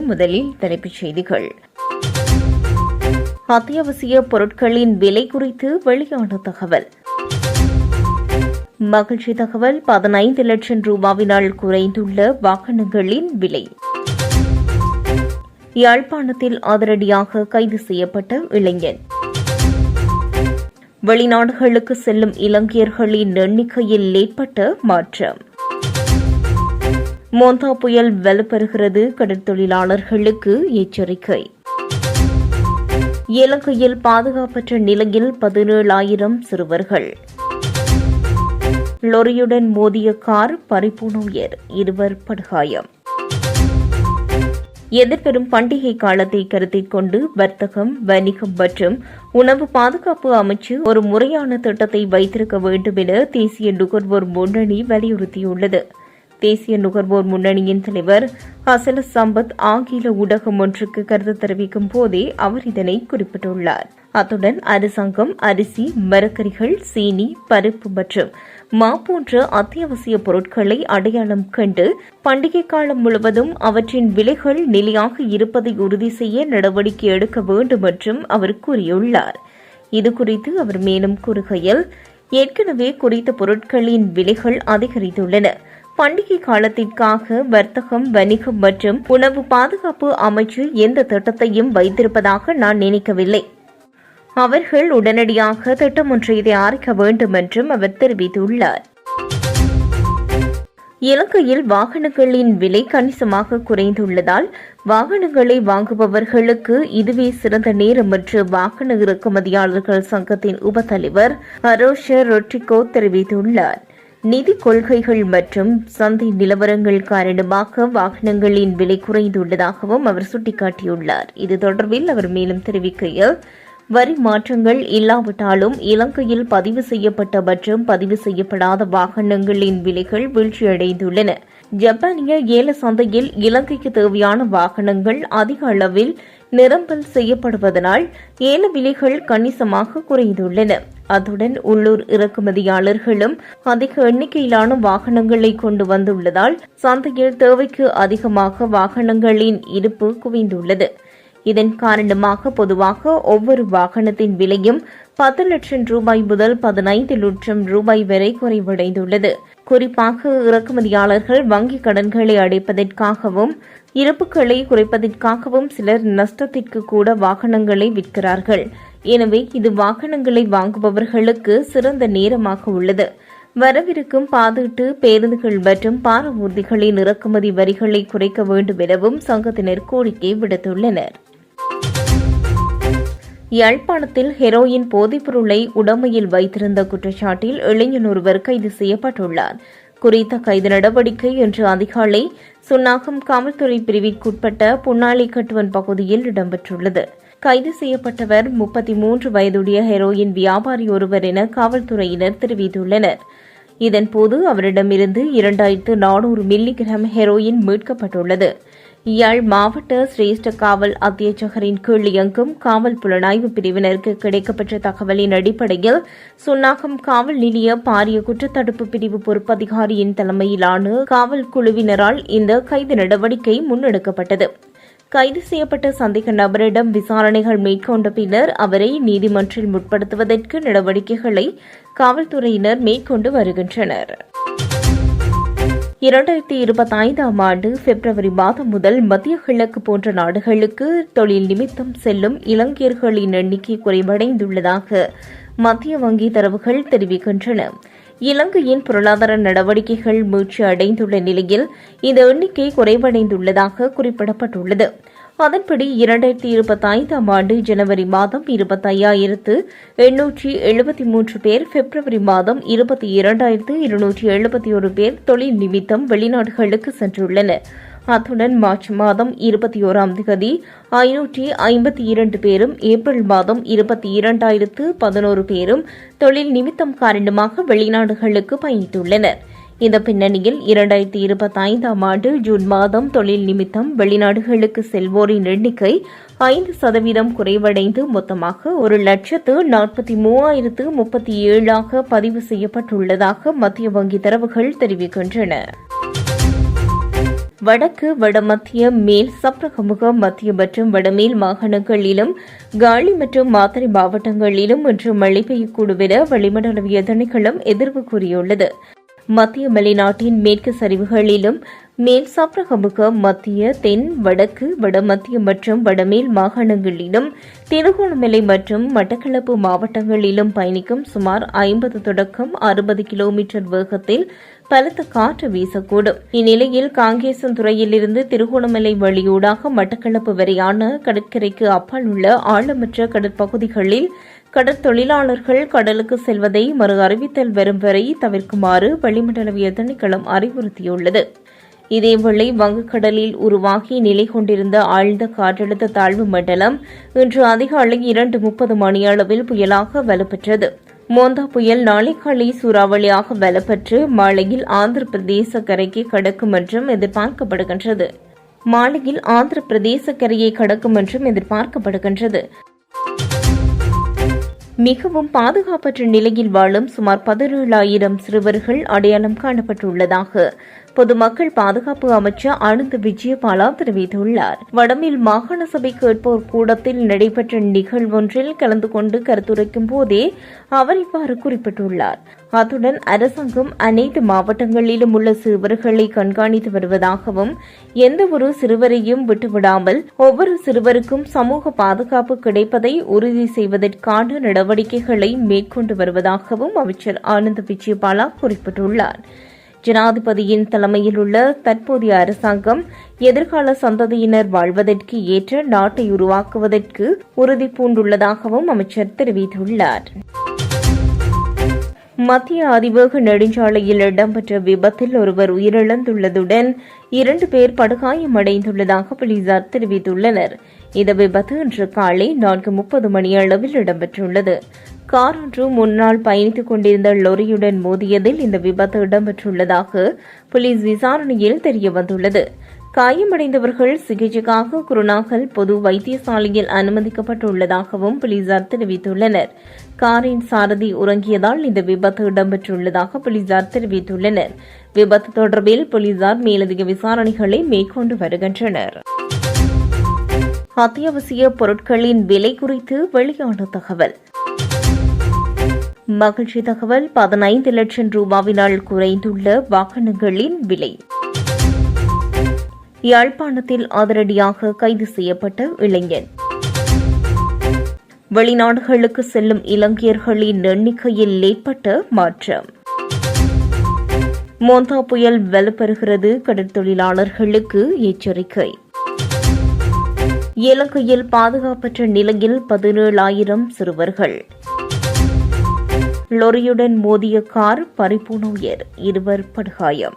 முதலில் தலைப்புச் செய்திகள். அத்தியாவசிய பொருட்களின் விலை குறித்து வெளியான தகவல். மகிழ்ச்சி தகவல் பதினைந்து லட்சம் ரூபாவினால் குறைந்துள்ள வாகனங்களின் விலை. யாழ்ப்பாணத்தில் அதிரடியாக கைது செய்யப்பட்ட இளைஞன். வெளிநாடுகளுக்கு செல்லும் இலங்கையர்களின் எண்ணிக்கையில் ஏற்பட்ட மாற்றம். மோந்தா புயல் வலுப்பெறுகிறது. கடற்தொழிலாளர்களுக்கு எச்சரிக்கை. இலங்கையில் பாதுகாப்பற்ற நிலையில் பதினேழாயிரம் சிறுவர்கள். லொரியுடன் மோதிய கார் பறிபோன உயர். இருவர் படுகாயம். எதிர்வரும் பண்டிகை காலத்தை கருத்தில் கொண்டு வர்த்தகம் வணிகம் மற்றும் உணவு பாதுகாப்பு அமைச்சு ஒரு முறையான திட்டத்தை வைத்திருக்க வேண்டும் என தேசிய நுகர்வோர் முன்னணி வலியுறுத்தியுள்ளது. தேசிய நுகர்வோர் முன்னணியின் தலைவர் ஹசல சம்பத் ஆங்கில ஊடகம் ஒன்றுக்கு கருத்து தெரிவிக்கும் போதே அவர் இதனை குறிப்பிட்டுள்ளார். அத்துடன் அரசாங்கம் அரிசி மரக்கறிகள் சீனி பருப்பு மற்றும் மா போன்ற அத்தியாவசிய பொருட்களை அடையாளம் கண்டு பண்டிகை காலம் முழுவதும் அவற்றின் விலைகள் நிலையாக இருப்பதை உறுதி செய்ய நடவடிக்கை எடுக்க வேண்டும் என்றும் அவர் கூறியுள்ளார். இதுகுறித்து அவர் மேலும் கூறுகையில் ஏற்கனவே குறித்த பொருட்களின் விலைகள் அதிகரித்துள்ளன. பண்டிகை காலத்திற்காக வர்த்தகம் வணிகம் மற்றும் உணவு பாதுகாப்பு அமைச்சு எந்த திட்டத்தையும் வைத்திருப்பதாக நான் நினைக்கவில்லை. அவர்கள் உடனடியாக திட்டம் ஒன்றை தயாரிக்க வேண்டும் என்றும் அவர் தெரிவித்துள்ளார். இலங்கையில் வாகனங்களின் விலை கணிசமாக குறைந்துள்ளதால் வாகனங்களை வாங்குபவர்களுக்கு இதுவே சிறந்த நேரம் என்று வாகன இறக்குமதியாளர்கள் சங்கத்தின் உபத்தலைவர் அரோஷ ரொட்ரிகோ தெரிவித்துள்ளார். நிதி கொள்கைகள் மற்றும் சந்தை நிலவரங்கள் காரணமாக வாகனங்களின் விலை குறைந்துள்ளதாகவும் அவர் சுட்டிக்காட்டியுள்ளார். இது தொடர்பில் அவர் மேலும் தெரிவிக்கையில் வரி மாற்றங்கள் இல்லாவிட்டாலும் இலங்கையில் பதிவு செய்யப்பட்ட மற்றும் பதிவு செய்யப்படாத வாகனங்களின் விலைகள் வீழ்ச்சியடைந்துள்ளன. ஜப்பானிய ஏல சந்தையில் இலங்கைக்கு தேவையான வாகனங்கள் அதிக அளவில் நிரம்பல் செய்யப்படுவதனால் ஏல விலைகள் கணிசமாக குறைந்துள்ளன. அத்துடன் உள்ளூர் இறக்குமதியாளர்களும் அதிக எண்ணிக்கையிலான வாகனங்களை கொண்டு வந்துள்ளதால் சந்தையில் தேவைக்கு அதிகமாக வாகனங்களின் இருப்பு குவிந்துள்ளது. இதன் காரணமாக பொதுவாக ஒவ்வொரு வாகனத்தின் விலையும் பத்து லட்சம் ரூபாய் முதல் பதினைந்து லட்சம் ரூபாய் வரை குறைவடைந்துள்ளது. குறிப்பாக இறக்குமதியாளர்கள் வங்கிக் கடன்களை அடைப்பதற்காகவும் இறப்புகளை குறைப்பதற்காகவும் சிலர் நஷ்டத்திற்கு கூட வாகனங்களை விற்கிறார்கள். எனவே இது வாகனங்களை வாங்குபவர்களுக்கு சிறந்த நேரமாக உள்ளது. வரவிருக்கும் பாதீட்டு பேருந்துகள் மற்றும் பார ஊர்திகளின் இறக்குமதி வரிகளை குறைக்க வேண்டும் எனவும் சங்கத்தினர் கோரிக்கை விடுத்துள்ளனர். யாழ்ப்பாணத்தில் ஹெரோயின் போதைப்பொருளை உடமையில் வைத்திருந்த குற்றச்சாட்டில் இளைஞன் ஒருவர் கைது செய்யப்பட்டுள்ளார். குறித்த கைது நடவடிக்கை இன்று அதிகாலை சுன்னாகம் காவல்துறை பிரிவிற்குட்பட்ட புன்னாளிக்கட்டுவன் பகுதியில் இடம்பெற்றுள்ளது. கைது செய்யப்பட்டவர் முப்பத்தி மூன்று வயதுடைய ஹெரோயின் வியாபாரி ஒருவர் என காவல்துறையினர் தெரிவித்துள்ளனர். இதன்போது அவரிடமிருந்து இரண்டாயிரத்து நானூறு மில்லிகிராம் ஹெரோயின் மீட்கப்பட்டுள்ளது. யாழ் மாவட்ட சிரேஷ்ட காவல் அத்தியட்சகரின் கீழ் இயங்கும் காவல் புலனாய்வு பிரிவினருக்கு கிடைக்கப்பெற்ற தகவலின் அடிப்படையில் சுன்னாகம் காவல் நிலைய பாரிய குற்றத்தடுப்பு பிரிவு பொறுப்பதிகாரியின் தலைமையிலான காவல் குழுவினரால் இந்த கைது நடவடிக்கை முன்னெடுக்கப்பட்டது. கைது செய்யப்பட்ட சந்தேக நபரிடம் விசாரணைகள் மேற்கொண்ட பின்னர் அவரை நீதிமன்றில் முற்படுத்துவதற்கு நடவடிக்கைகளை காவல்துறையினர் மேற்கொண்டு வருகின்றனர். இரண்டாயிரத்தி இருபத்தைந்தாம் ஆண்டு பிப்ரவரி மாதம் முதல் மத்திய கிழக்கு போன்ற நாடுகளுக்கு தொழில் நிமித்தம் செல்லும் இலங்கையர்களின் எண்ணிக்கை குறைவடைந்துள்ளதாக மத்திய வங்கி தரவுகள் தெரிவிக்கின்றன. இலங்கையின் பொருளாதார நடவடிக்கைகள் மீழ்ச்சி அடைந்துள்ள நிலையில் இந்த எண்ணிக்கை குறைவடைந்துள்ளதாக குறிப்பிடப்பட்டுள்ளது. அதன்படி இரண்டாயிரத்தி இருபத்தி ஐந்தாம் ஆண்டு ஜனவரி மாதம் இருபத்தையாயிரத்து எண்ணூற்றி எழுபத்தி மூன்று பேர் பிப்ரவரி மாதம் இருபத்தி இரண்டாயிரத்து இருநூற்றி எழுபத்தி ஒரு பேர் தொழில் நிமித்தம் வெளிநாடுகளுக்கு சென்றுள்ளனர். அத்துடன் மார்ச் மாதம் இருபத்தி ஓராம் தேதி ஐநூற்றி ஐம்பத்தி இரண்டு பேரும் ஏப்ரல் மாதம் இருபத்தி இரண்டாயிரத்து பதினோரு பேரும் தொழில் நிமித்தம் காரணமாக வெளிநாடுகளுக்கு பயணித்துள்ளனா் இந்த பின்னணியில் இரண்டாயிரத்தி இருபத்தி ஐந்தாம் ஆண்டு ஜூன் மாதம் தொழில் நிமித்தம் வெளிநாடுகளுக்கு செல்வோரின் எண்ணிக்கை ஐந்து சதவீதம் குறைவடைந்து மொத்தமாக ஒரு லட்சத்து நாற்பத்தி மூவாயிரத்து முப்பத்தி ஏழாக பதிவு செய்யப்பட்டுள்ளதாக மத்திய வங்கி தரவுகள் தெரிவிக்கின்றன. வடக்கு வடமத்திய மேல் சப்ரகமுக மத்திய மற்றும் வடமேல் மாகாணங்களிலும் காலி மற்றும் மாத்தறை மாவட்டங்களிலும் இன்று மழை பெய்யக்கூடும் என வளிமண்டலவிய திணைக்களம் எதிர்வு கூறியுள்ளது. மத்திய மலைநாட்டின் மேற்கு சரிவுகளிலும் மேல் சாப்ரகமுக மத்திய தென் வடக்கு வடமத்திய மற்றும் வடமேல் மாகாணங்களிலும் திருகோணமலை மற்றும் மட்டக்களப்பு மாவட்டங்களிலும் பயணிக்கும் சுமார் ஐம்பது தொடக்கம் அறுபது கிலோமீட்டர் வேகத்தில் பலத்த காற்று வீசக்கூடும். இந்நிலையில் காங்கேசன் துறையிலிருந்து திருகோணமலை வழியூடாக மட்டக்களப்பு வரையான கடற்கரைக்கு அப்பால் உள்ள ஆழமற்ற கடற்பகுதிகளில் கடற்தொழிலாளர்கள் கடலுக்கு செல்வதை மறு அறிவித்தல் வரும் வரை தவிர்க்குமாறு வளிமண்டலவிய திணைக்களம் அறிவுறுத்தியுள்ளது. இதேவேளை வங்கக்கடலில் உருவாகி நிலை கொண்டிருந்த ஆழ்ந்த காற்றழுத்த தாழ்வு மண்டலம் இன்று அதிகாலை இரண்டு முப்பது மணியளவில் புயலாக வலுப்பெற்றது. மோந்தா புயல் நாளை காலை சூறாவளியாக வலுப்பெற்று மாலையில் ஆந்திர பிரதேச கரைக்கு கடக்கும் என்றும் எதிர்பார்க்கப்படுகின்றது. மாலையில் ஆந்திர பிரதேச கரையை கடக்கும் என்றும் எதிர்பார்க்கப்படுகின்றது. மிகவும் பாதுகாப்பற்ற நிலையில் வாழும் சுமார் பதினேழாயிரம் சிறுவர்கள் அடையாளம் காணப்பட்டுள்ளதாக பொதுமக்கள் பாதுகாப்பு அமைச்சர் அனந்த் விஜயபாலா தெரிவித்துள்ளார். வடமில் மாகாண சபை கேட்போர் கூடத்தில் நடைபெற்ற நிகழ்வொன்றில் கலந்து கொண்டு கருத்துரைக்கும் போதே அவர் இவ்வாறு குறிப்பிட்டுள்ளார். அத்துடன் அரசாங்கம் அனைத்து மாவட்டங்களிலும் உள்ள சிறுவர்களை கண்காணித்து வருவதாகவும் எந்த ஒரு சிறுவரையும் விட்டுவிடாமல் ஒவ்வொரு சிறுவருக்கும் சமூக பாதுகாப்பு கிடைப்பதை உறுதி செய்வதற்கான நடவடிக்கைகளை மேற்கொண்டு வருவதாகவும் அமைச்சர் ஆனந்த் விஜயபாலா குறிப்பிட்டுள்ளார். ஜனாதிபதியின் தலைமையில் உள்ள தற்போதைய அரசாங்கம் எதிர்கால சந்ததியினர் வாழ்வதற்கு ஏற்ற நாட்டை உருவாக்குவதற்கு உறுதி பூண்டுள்ளதாகவும் அமைச்சர் தெரிவித்துள்ளார். மத்திய அதிவேக நெடுஞ்சாலையில் இடம்பெற்ற விபத்தில் ஒருவர் உயிரிழந்துள்ளதுடன் இரண்டு பேர் படுகாயமடைந்துள்ளதாக போலீசார் தெரிவித்துள்ளனர். இந்த விபத்து இன்று காலை நான்கு முப்பது மணியளவில் இடம்பெற்றுள்ளது. கார் ஒன்று முன்னால் பயணித்துக் கொண்டிருந்த லொரியுடன் மோதியதில் இந்த விபத்து இடம்பெற்றுள்ளதாக போலீஸ் விசாரணையில் தெரியவந்துள்ளது. காயமடைந்தவர்கள் சிகிச்சைக்காக குருநாகல் பொது வைத்தியசாலையில் அனுமதிக்கப்பட்டுள்ளதாகவும் போலீசார் தெரிவித்துள்ளனர். காரின் சாரதி உறங்கியதால் இந்த விபத்து இடம்பெற்றுள்ளதாக போலீசார் தெரிவித்துள்ளனர். விபத்து தொடர்பில் போலீசார் மேலதிக விசாரணைகளை மேற்கொண்டு வருகின்றனர். அத்தியாவசிய பொருட்களின் விலை குறித்து வெளியான தகவல். மகிழ்ச்சி தகவல். பதினைந்து லட்சம் ரூபாவினால் குறைந்துள்ள வாகனங்களின் விலை. யாழ்ப்பாணத்தில் அதிரடியாக கைது செய்யப்பட்ட இளைஞன். வெளிநாடுகளுக்கு செல்லும் இலங்கையர்களின் எண்ணிக்கையில் ஏற்பட்ட மாற்றம். மோந்தா புயல் வலுப்பெறுகிறது. கடற்தொழிலாளர்களுக்கு எச்சரிக்கை. இலங்கையில் பாதுகாப்பற்ற நிலையில் பதினேழாயிரம் சிறுவர்கள். லொரியுடன் மோதிய கார் பறிபோன உயர். இருவர் படுகாயம்.